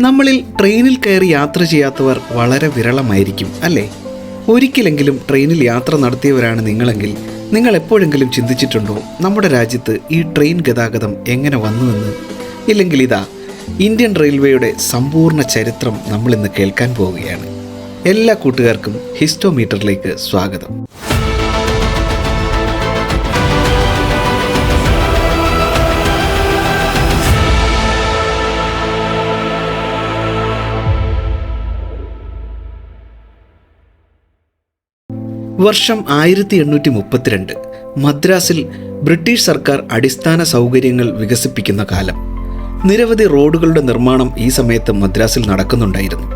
നമ്മളിൽ ട്രെയിനിൽ കയറി യാത്ര ചെയ്യാത്തവർ വളരെ വിരളമായിരിക്കും അല്ലേ? ഒരിക്കലെങ്കിലും ട്രെയിനിൽ യാത്ര നടത്തിയവരാണ് നിങ്ങളെങ്കിൽ നിങ്ങൾ എപ്പോഴെങ്കിലും ചിന്തിച്ചിട്ടുണ്ടോ നമ്മുടെ രാജ്യത്ത് ഈ ട്രെയിൻ ഗതാഗതം എങ്ങനെ വന്നുവെന്ന്? ഇല്ലെങ്കിൽ ഇതാ ഇന്ത്യൻ റെയിൽവേയുടെ സമ്പൂർണ ചരിത്രം നമ്മൾ ഇന്ന് കേൾക്കാൻ പോവുകയാണ്. എല്ലാ കൂട്ടുകാർക്കും ഹിസ്റ്റോമീറ്ററിലേക്ക് സ്വാഗതം. വർഷം ആയിരത്തി എണ്ണൂറ്റി മുപ്പത്തിരണ്ട് മദ്രാസിൽ ബ്രിട്ടീഷ് സർക്കാർ അടിസ്ഥാന സൗകര്യങ്ങൾ വികസിപ്പിക്കുന്ന കാലം. നിരവധി റോഡുകളുടെ നിർമ്മാണം ഈ സമയത്ത് മദ്രാസിൽ നടക്കുന്നുണ്ടായിരുന്നു.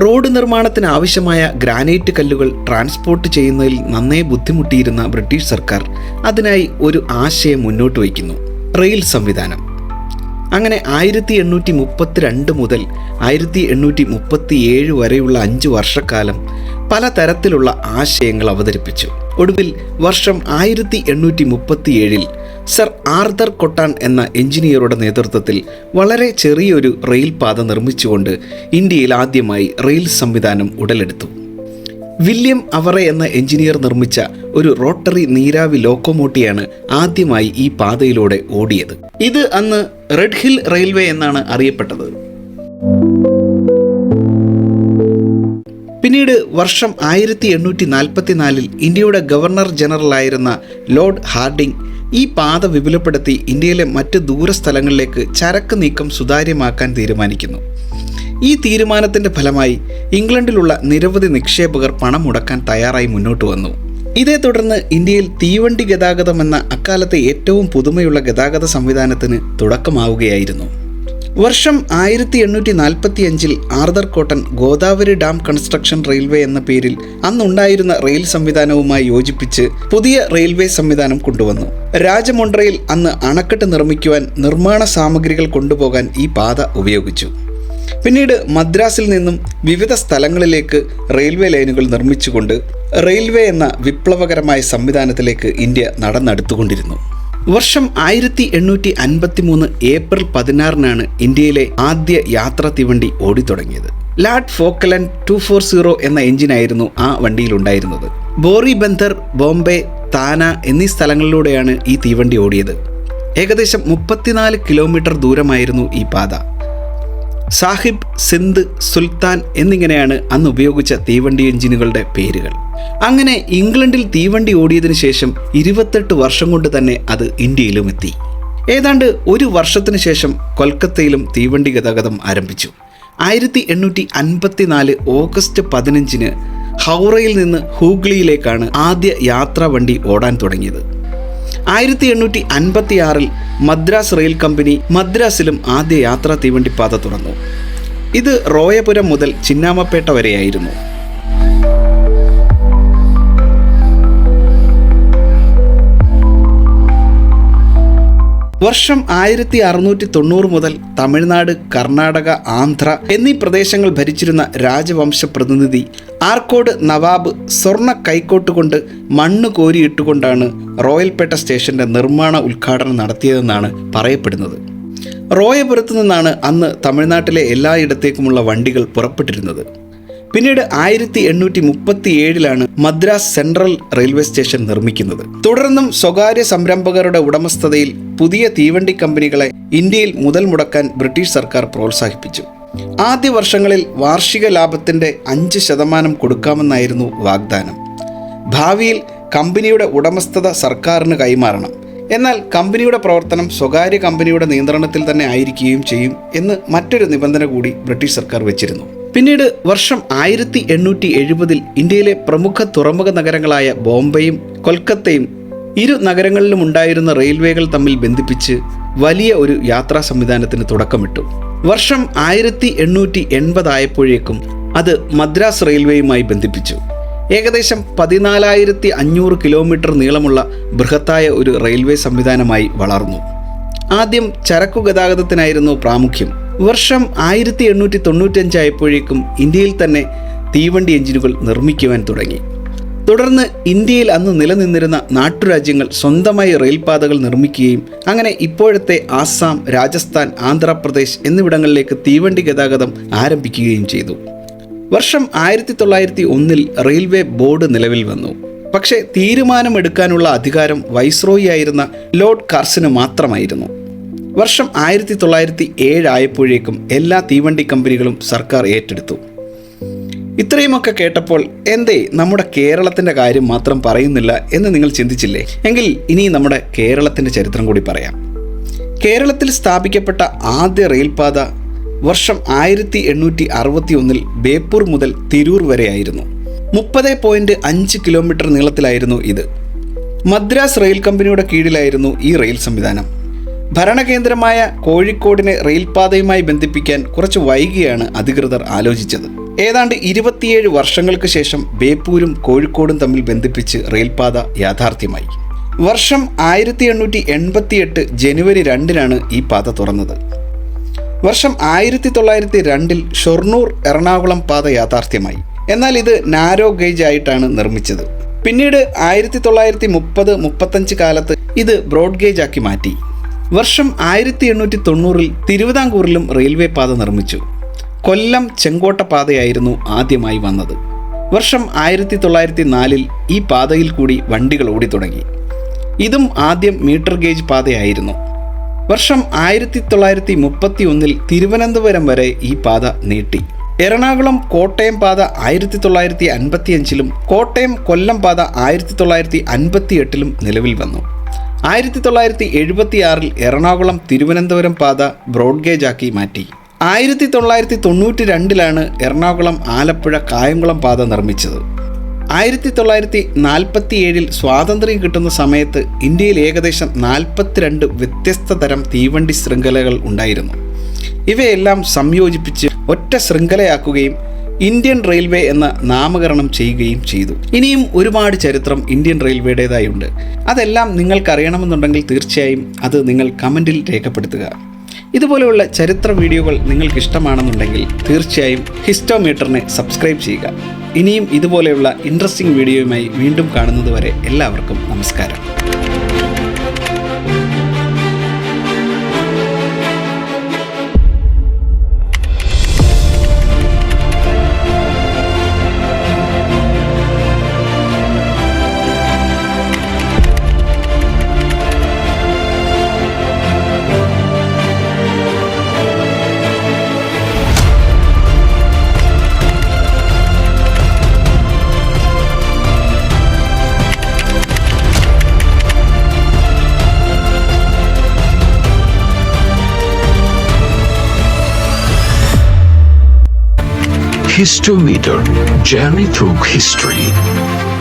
റോഡ് നിർമ്മാണത്തിന് ആവശ്യമായ ഗ്രാനൈറ്റ് കല്ലുകൾ ട്രാൻസ്പോർട്ട് ചെയ്യുന്നതിൽ നന്നേ ബുദ്ധിമുട്ടിയിരുന്ന ബ്രിട്ടീഷ് സർക്കാർ അതിനായി ഒരു ആശയം മുന്നോട്ട് വയ്ക്കുന്നു റെയിൽ സംവിധാനം. അങ്ങനെ ആയിരത്തി എണ്ണൂറ്റി മുപ്പത്തിരണ്ട് മുതൽ ആയിരത്തി എണ്ണൂറ്റി മുപ്പത്തി ഏഴ് വരെയുള്ള അഞ്ച് വർഷക്കാലം പലതരത്തിലുള്ള ആശയങ്ങൾ അവതരിപ്പിച്ചു. ഒടുവിൽ വർഷം ആയിരത്തി എണ്ണൂറ്റി മുപ്പത്തിയേഴിൽ സർ ആർദർ കൊട്ടാൻ എന്ന എഞ്ചിനീയറുടെ നേതൃത്വത്തിൽ വളരെ ചെറിയൊരു റെയിൽ പാത നിർമ്മിച്ചുകൊണ്ട് ഇന്ത്യയിൽ ആദ്യമായി റെയിൽ സംവിധാനം ഉടലെടുത്തു. വില്യം അവറെ എന്ന എഞ്ചിനീയർ നിർമ്മിച്ച ഒരു റോട്ടറി നീരാവി ലോക്കോമോട്ടിയാണ് ആദ്യമായി ഈ പാതയിലൂടെ ഓടിയത്. ഇത് അന്ന് റെഡ് ഹിൽ റെയിൽവേ എന്നാണ് അറിയപ്പെട്ടത്. പിന്നീട് വർഷം ആയിരത്തി എണ്ണൂറ്റി നാൽപ്പത്തിനാലിൽ ഇന്ത്യയുടെ ഗവർണർ ജനറലായിരുന്ന ലോർഡ് ഹാർഡിംഗ് ഈ പാത വിപുലപ്പെടുത്തി ഇന്ത്യയിലെ മറ്റ് ദൂരസ്ഥലങ്ങളിലേക്ക് ചരക്ക് നീക്കം സുതാര്യമാക്കാൻ തീരുമാനിക്കുന്നു. ഈ തീരുമാനത്തിന്റെ ഫലമായി ഇംഗ്ലണ്ടിലുള്ള നിരവധി നിക്ഷേപകർ പണം മുടക്കാൻ തയ്യാറായി മുന്നോട്ട് വന്നു. ഇതേ തുടർന്ന് ഇന്ത്യയിൽ തീവണ്ടി ഗതാഗതം എന്ന അക്കാലത്തെ ഏറ്റവും പുതുമയുള്ള ഗതാഗത സംവിധാനത്തിന് തുടക്കമാവുകയായിരുന്നു. വർഷം ആയിരത്തി എണ്ണൂറ്റി നാൽപ്പത്തി അഞ്ചിൽ Arthur Cotton Godavari dam construction railway എന്ന പേരിൽ അന്നുണ്ടായിരുന്ന റെയിൽ സംവിധാനവുമായി യോജിപ്പിച്ച് പുതിയ റെയിൽവേ സംവിധാനം കൊണ്ടുവന്നു. രാജമുണ്ട്രയിൽ അന്ന് അണക്കെട്ട് നിർമ്മിക്കുവാൻ നിർമ്മാണ സാമഗ്രികൾ കൊണ്ടുപോകാൻ ഈ പാത ഉപയോഗിച്ചു. പിന്നീട് മദ്രാസിൽ നിന്നും വിവിധ സ്ഥലങ്ങളിലേക്ക് റെയിൽവേ ലൈനുകൾ നിർമ്മിച്ചുകൊണ്ട് റെയിൽവേ എന്ന വിപ്ലവകരമായ സംവിധാനത്തിലേക്ക് ഇന്ത്യ നടന്നെടുത്തുകൊണ്ടിരുന്നു. വർഷം ആയിരത്തി എണ്ണൂറ്റി അൻപത്തി മൂന്ന് ഏപ്രിൽ പതിനാറിനാണ് ഇന്ത്യയിലെ ആദ്യ യാത്രാ തീവണ്ടി ഓടിത്തുടങ്ങിയത്. Lord Falkland two four zero എന്ന എഞ്ചിനായിരുന്നു ആ വണ്ടിയിലുണ്ടായിരുന്നത്. ബോറി ബന്ധർ ബോംബെ താന എന്നീ സ്ഥലങ്ങളിലൂടെയാണ് ഈ തീവണ്ടി ഓടിയത്. ഏകദേശം മുപ്പത്തിനാല് കിലോമീറ്റർ ദൂരമായിരുന്നു ഈ പാത. സാഹിബ് സിന്ധ് സുൽത്താൻ എന്നിങ്ങനെയാണ് അന്ന് ഉപയോഗിച്ച തീവണ്ടി എഞ്ചിനുകളുടെ പേരുകൾ. അങ്ങനെ ഇംഗ്ലണ്ടിൽ തീവണ്ടി ഓടിയതിനു ശേഷം ഇരുപത്തെട്ട് വർഷം കൊണ്ട് തന്നെ അത് ഇന്ത്യയിലും എത്തി. ഏതാണ്ട് ഒരു വർഷത്തിനു ശേഷം കൊൽക്കത്തയിലും തീവണ്ടി ഗതാഗതം ആരംഭിച്ചു. ആയിരത്തി എണ്ണൂറ്റി അൻപത്തിനാല് ഓഗസ്റ്റ് പതിനഞ്ചിന് ഹൗറയിൽ നിന്ന് ഹൂഗ്ലിയിലേക്കാണ് ആദ്യ യാത്രാ വണ്ടി ഓടാൻ തുടങ്ങിയത്. ആയിരത്തി എണ്ണൂറ്റി അൻപത്തി ആറിൽ മദ്രാസ് റെയിൽ കമ്പനി മദ്രാസിലും ആദ്യ യാത്രാ തീവണ്ടിപ്പാത തുറന്നു. ഇത് റോയപുരം മുതൽ ചിന്നാമപ്പേട്ട വരെയായിരുന്നു. വർഷം ആയിരത്തി അറുന്നൂറ്റി തൊണ്ണൂറ് മുതൽ തമിഴ്നാട് കർണാടക ആന്ധ്ര എന്നീ പ്രദേശങ്ങൾ ഭരിച്ചിരുന്ന രാജവംശ പ്രതിനിധി ആർക്കോട് നവാബ് സ്വർണ കൈക്കോട്ട് കൊണ്ട് മണ്ണ് കോരിയിട്ടുകൊണ്ടാണ് റോയൽപേട്ട സ്റ്റേഷന്റെ നിർമ്മാണ ഉദ്ഘാടനം നടത്തിയതെന്നാണ് പറയപ്പെടുന്നത്. റോയപുരത്തു നിന്നാണ് അന്ന് തമിഴ്നാട്ടിലെ എല്ലായിടത്തേക്കുമുള്ള വണ്ടികൾ പുറപ്പെട്ടിരുന്നത്. പിന്നീട് ആയിരത്തി എണ്ണൂറ്റി മുപ്പത്തി ഏഴിലാണ് മദ്രാസ് സെൻട്രൽ റെയിൽവേ സ്റ്റേഷൻ നിർമ്മിക്കുന്നത്. തുടർന്നും സ്വകാര്യ സംരംഭകരുടെ ഉടമസ്ഥതയിൽ പുതിയ തീവണ്ടി കമ്പനികളെ ഇന്ത്യയിൽ മുതൽ മുടക്കാൻ ബ്രിട്ടീഷ് സർക്കാർ പ്രോത്സാഹിപ്പിച്ചു. ആദ്യ വർഷങ്ങളിൽ വാർഷിക ലാഭത്തിന്റെ അഞ്ച് ശതമാനം കൊടുക്കാമെന്നായിരുന്നു വാഗ്ദാനം. ഭാവിയിൽ കമ്പനിയുടെ ഉടമസ്ഥത സർക്കാരിന് കൈമാറണം. എന്നാൽ കമ്പനിയുടെ പ്രവർത്തനം സ്വകാര്യ കമ്പനിയുടെ നിയന്ത്രണത്തിൽ തന്നെ ആയിരിക്കുകയും ചെയ്യും എന്ന് മറ്റൊരു നിബന്ധന കൂടി ബ്രിട്ടീഷ് സർക്കാർ വെച്ചിരുന്നു. പിന്നീട് വർഷം ആയിരത്തി എണ്ണൂറ്റി എഴുപതിൽ ഇന്ത്യയിലെ പ്രമുഖ തുറമുഖ നഗരങ്ങളായ ബോംബെയും കൊൽക്കത്തയും ഇരു നഗരങ്ങളിലും ഉണ്ടായിരുന്ന റെയിൽവേകൾ തമ്മിൽ ബന്ധിപ്പിച്ച് വലിയ ഒരു യാത്രാ സംവിധാനത്തിന് തുടക്കമിട്ടു. വർഷം ആയിരത്തി എണ്ണൂറ്റി എൺപതായപ്പോഴേക്കും അത് മദ്രാസ് റെയിൽവേയുമായി ബന്ധിപ്പിച്ചു. ഏകദേശം പതിനാലായിരത്തി അഞ്ഞൂറ് കിലോമീറ്റർ നീളമുള്ള ബൃഹത്തായ ഒരു റെയിൽവേ സംവിധാനമായി വളർന്നു. ആദ്യം ചരക്കു ഗതാഗതത്തിനായിരുന്നു പ്രാമുഖ്യം. വർഷം ആയിരത്തി എണ്ണൂറ്റി തൊണ്ണൂറ്റഞ്ചായപ്പോഴേക്കും ഇന്ത്യയിൽ തന്നെ തീവണ്ടി എഞ്ചിനുകൾ നിർമ്മിക്കുവാൻ തുടങ്ങി. തുടർന്ന് ഇന്ത്യയിൽ അന്ന് നിലനിന്നിരുന്ന നാട്ടുരാജ്യങ്ങൾ സ്വന്തമായി റെയിൽപാതകൾ നിർമ്മിക്കുകയും അങ്ങനെ ഇപ്പോഴത്തെ ആസാം രാജസ്ഥാൻ ആന്ധ്രാപ്രദേശ് എന്നിവിടങ്ങളിലേക്ക് തീവണ്ടി ഗതാഗതം ആരംഭിക്കുകയും ചെയ്തു. വർഷം ആയിരത്തി തൊള്ളായിരത്തി ഒന്നിൽ റെയിൽവേ ബോർഡ് നിലവിൽ വന്നു. പക്ഷേ തീരുമാനമെടുക്കാനുള്ള അധികാരം വൈസ്രോയി ആയിരുന്ന ലോർഡ് കാർസിന് മാത്രമായിരുന്നു. വർഷം ആയിരത്തി തൊള്ളായിരത്തി ഏഴ് ആയപ്പോഴേക്കും എല്ലാ തീവണ്ടി കമ്പനികളും സർക്കാർ ഏറ്റെടുത്തു. ഇത്രയുമൊക്കെ കേട്ടപ്പോൾ എന്തേ നമ്മുടെ കേരളത്തിന്റെ കാര്യം മാത്രം പറയുന്നില്ല എന്ന് നിങ്ങൾ ചിന്തിച്ചില്ലേ? എങ്കിൽ ഇനി നമ്മുടെ കേരളത്തിന്റെ ചരിത്രം കൂടി പറയാം. കേരളത്തിൽ സ്ഥാപിക്കപ്പെട്ട ആദ്യ റെയിൽപാത വർഷം ആയിരത്തി എണ്ണൂറ്റി അറുപത്തി ഒന്നിൽ ബേപ്പൂർ മുതൽ തിരൂർ വരെയായിരുന്നു മുപ്പത് പോയിന്റ് അഞ്ച് കിലോമീറ്റർ നീളത്തിലായിരുന്നു ഇത്. മദ്രാസ് റെയിൽ കമ്പനിയുടെ കീഴിലായിരുന്നു ഈ റെയിൽ സംവിധാനം. ഭരണകേന്ദ്രമായ കോഴിക്കോടിനെ റെയിൽപാതയുമായി ബന്ധിപ്പിക്കാൻ കുറച്ച് വൈകിയാണ് അധികൃതർ ആലോചിച്ചത്. ഏതാണ്ട് ഇരുപത്തിയേഴ് വർഷങ്ങൾക്ക് ശേഷം ബേപ്പൂരും കോഴിക്കോടും തമ്മിൽ ബന്ധിപ്പിച്ച് റെയിൽപാത യാഥാർത്ഥ്യമായി. വർഷം ആയിരത്തി എണ്ണൂറ്റി എൺപത്തിയെട്ട് ജനുവരി രണ്ടിനാണ് ഈ പാത തുറന്നത്. വർഷം ആയിരത്തി തൊള്ളായിരത്തി രണ്ടിൽ ഷൊർണൂർ എറണാകുളം പാത യാഥാർത്ഥ്യമായി. എന്നാൽ ഇത് നാരോ ഗേജ് ആയിട്ടാണ് നിർമ്മിച്ചത്. പിന്നീട് ആയിരത്തി തൊള്ളായിരത്തി മുപ്പത് മുപ്പത്തഞ്ച് കാലത്ത് ഇത് ബ്രോഡ് ഗേജ് ആക്കി മാറ്റി. വർഷം ആയിരത്തി എണ്ണൂറ്റി തൊണ്ണൂറിൽ തിരുവിതാംകൂറിലും റെയിൽവേ പാത നിർമ്മിച്ചു. കൊല്ലം ചെങ്കോട്ട പാതയായിരുന്നു ആദ്യമായി വന്നത്. വർഷം ആയിരത്തി തൊള്ളായിരത്തി നാലിൽ ഈ പാതയിൽ കൂടി വണ്ടികൾ ഓടിത്തുടങ്ങി. ഇതും ആദ്യം മീറ്റർ ഗേജ് പാതയായിരുന്നു. വർഷം ആയിരത്തി തൊള്ളായിരത്തി മുപ്പത്തി ഒന്നിൽ തിരുവനന്തപുരം വരെ ഈ പാത നീട്ടി. എറണാകുളം കോട്ടയം പാത ആയിരത്തി തൊള്ളായിരത്തി അൻപത്തിയഞ്ചിലും കോട്ടയം കൊല്ലം പാത ആയിരത്തി തൊള്ളായിരത്തി അൻപത്തി എട്ടിലും നിലവിൽ വന്നു. ആയിരത്തി തൊള്ളായിരത്തി എഴുപത്തി ആറിൽ എറണാകുളം തിരുവനന്തപുരം പാത ബ്രോഡ് ഗേജാക്കി മാറ്റി. ആയിരത്തി തൊള്ളായിരത്തി തൊണ്ണൂറ്റി രണ്ടിലാണ് എറണാകുളം ആലപ്പുഴ കായംകുളം പാത നിർമ്മിച്ചത്. ആയിരത്തി തൊള്ളായിരത്തി നാൽപ്പത്തി ഏഴിൽ സ്വാതന്ത്ര്യം കിട്ടുന്ന സമയത്ത് ഇന്ത്യയിൽ ഏകദേശം നാൽപ്പത്തിരണ്ട് വ്യത്യസ്ത തരം തീവണ്ടി ശൃംഖലകൾ ഉണ്ടായിരുന്നു. ഇവയെല്ലാം സംയോജിപ്പിച്ച് ഒറ്റ ശൃംഖലയാക്കുകയും ഇന്ത്യൻ റെയിൽവേ എന്ന നാമകരണം ചെയ്യുകയും ചെയ്തു. ഇനിയും ഒരുപാട് ചരിത്രം ഇന്ത്യൻ റെയിൽവേയുടേതായുണ്ട്. അതെല്ലാം നിങ്ങൾക്കറിയണമെന്നുണ്ടെങ്കിൽ തീർച്ചയായും അത് നിങ്ങൾ കമന്റിൽ രേഖപ്പെടുത്തുക. ഇതുപോലെയുള്ള ചരിത്ര വീഡിയോകൾ നിങ്ങൾക്ക് ഇഷ്ടമാണെന്നുണ്ടെങ്കിൽ തീർച്ചയായും ഹിസ്റ്റോമീറ്ററിനെ സബ്സ്ക്രൈബ് ചെയ്യുക. ഇനിയും ഇതുപോലെയുള്ള ഇൻട്രസ്റ്റിംഗ് വീഡിയോയുമായി വീണ്ടും കാണുന്നതുവരെ എല്ലാവർക്കും നമസ്കാരം. Histometer Journey Through History